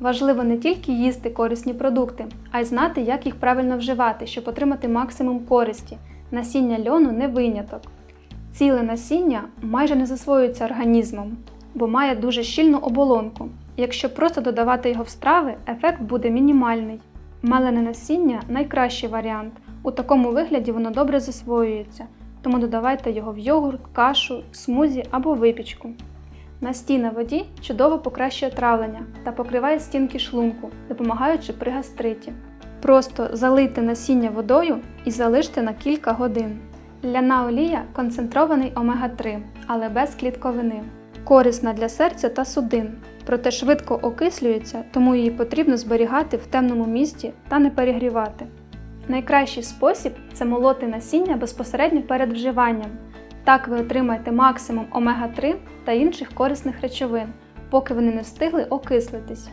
Важливо не тільки їсти корисні продукти, а й знати, як їх правильно вживати, щоб отримати максимум користі. Насіння льону не виняток. Ціле насіння майже не засвоюється організмом, бо має дуже щільну оболонку. Якщо просто додавати його в страви, ефект буде мінімальний. Малене насіння найкращий варіант. У такому вигляді воно добре засвоюється, тому додавайте його в йогурт, кашу, смузі або випічку. Настій на воді чудово покращує травлення та покриває стінки шлунку, допомагаючи при гастриті. Просто залийте насіння водою і залиште на кілька годин. Ляна олія концентрований омега-3, але без клітковини. Корисна для серця та судин, проте швидко окислюється, тому її потрібно зберігати в темному місці та не перегрівати. Найкращий спосіб це молоти насіння безпосередньо перед вживанням. Так ви отримаєте максимум омега-3 та інших корисних речовин, поки вони не встигли окислитись.